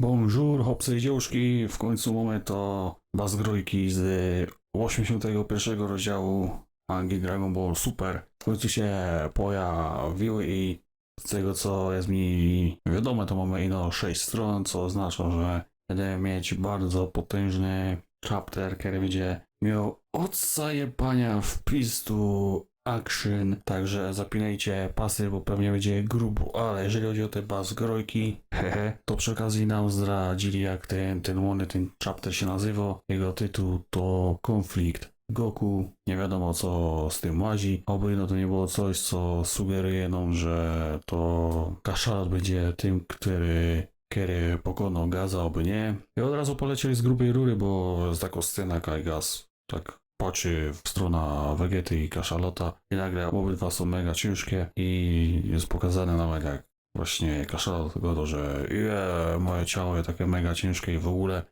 Bonjour, hopsy i dziełuszki, w końcu moment to bazgrojki z 81 rozdziału Angi Dragon Ball Super. W końcu się pojawiły i z tego co jest mi wiadome to mamy ino 6 stron, co oznacza, że będziemy mieć bardzo potężny chapter, który będzie miał od zajebania wpis tu action, także zapinajcie pasy, bo pewnie będzie grubo, ale jeżeli chodzi o te bazgrojki, hehe, to przy okazji nam zdradzili jak ten, ten łony, ten chapter się nazywa, jego tytuł to Konflikt Goku, nie wiadomo co z tym łazi, oby no to nie było coś, co sugeruje nam, że to Kaszalot będzie tym, który który pokonał Gaza, oby nie. I od razu polecieli z grubej rury, bo jest taka scena, Kai Gaz tak patrzy w stronę Vegety i Kaszalota i nagle obydwa są mega ciężkie i jest pokazane nawet jak właśnie Kaszalot go, że je, moje ciało jest takie mega ciężkie i w ogóle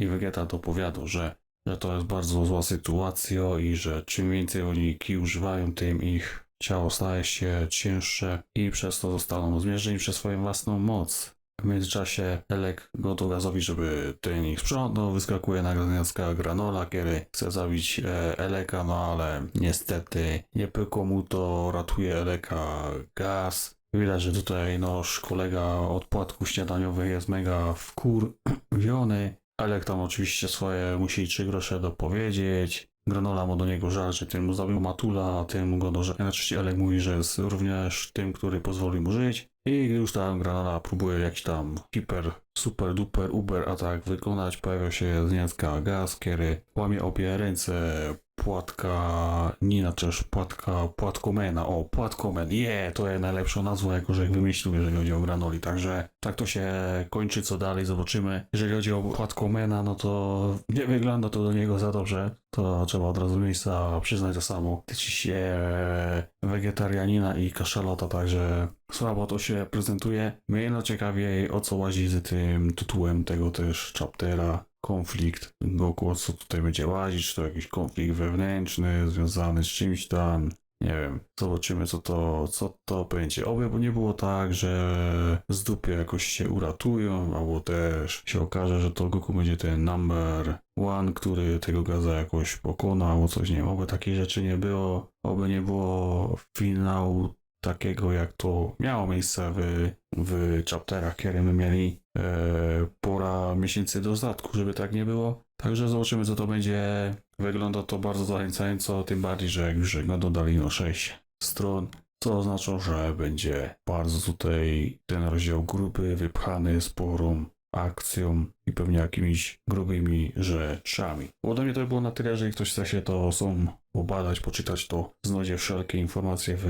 i Vegeta dopowiada, że, że to jest bardzo zła sytuacja i że czym więcej oni ki używają, tym ich ciało staje się cięższe i przez to zostaną zmierzeni przez swoją własną moc. W międzyczasie Elek gotow gazowi, żeby ten ich sprzątnął, wyskakuje nagle niemiecka granola, kiedy chce zabić e, Eleka, no ale niestety nie pykło mu to, ratuje Eleka gaz. Widać, że tutaj nasz kolega od płatków śniadaniowych jest mega wkurwiony. Elek tam oczywiście swoje musi trzy grosze dopowiedzieć. Granola ma do niego żal, że tym mu zabił Matula, a tym go do Znaczy Elek mówi, że jest również tym, który pozwoli mu żyć. I już tam Granada próbuje jakiś tam hiper, super, duper, uber atak wykonać. Pojawia się z niemiecka gaz, który łamie obie ręce płatka Nina, czy też płatka Płatkomena. O, Płatkomen, je, to jest najlepsza nazwa, jako że ich wymyślił, jeżeli chodzi o Granoli. Także tak to się kończy, co dalej zobaczymy. Jeżeli chodzi o Płatkomena, no to nie wygląda to do niego za dobrze. To trzeba od razu miejsca przyznać to samo. Tyczy się wegetarianina i kaszalota, także słabo to się prezentuje. Mnie ciekawiej o co łazi z tym tytułem tego też chaptera. Konflikt Goku, co tutaj będzie łazić, czy to jakiś konflikt wewnętrzny związany z czymś tam. Nie wiem, zobaczymy co to, co to będzie. Oby, bo nie było tak, że z dupy jakoś się uratują, albo też się okaże, że to Goku będzie ten number one, który tego gaza jakoś pokonał, albo coś, nie wiem, oby takich rzeczy nie było. Oby nie było finału takiego, jak to miało miejsce w, w chapterach, które my mieli e, pora miesięcy do statku, żeby tak nie było. Także zobaczymy, co to będzie. Wygląda to bardzo zachęcająco, tym bardziej, że jak już go dodali no 6 stron, co oznacza, że będzie bardzo tutaj ten rozdział grupy wypchany sporą akcją i pewnie jakimiś grubymi rzeczami. Ode mnie to by było na tyle, jeżeli ktoś chce się to są pobadać, poczytać, to znajdzie wszelkie informacje w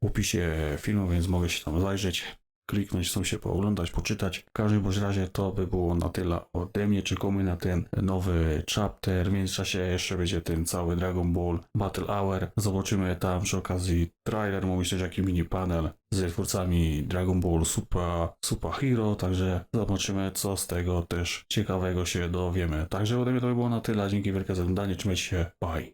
opisie filmu, więc mogę się tam zajrzeć kliknąć, chcą się pooglądać, poczytać. W każdym bądź razie to by było na tyle ode mnie. Czekamy na ten nowy chapter. W międzyczasie jeszcze będzie ten cały Dragon Ball Battle Hour. Zobaczymy tam przy okazji trailer, mówi też jaki mini panel z twórcami Dragon Ball Super, Super Hero, także zobaczymy co z tego też ciekawego się dowiemy. Także ode mnie to by było na tyle. Dzięki wielkie za oglądanie. Trzymajcie się. Bye.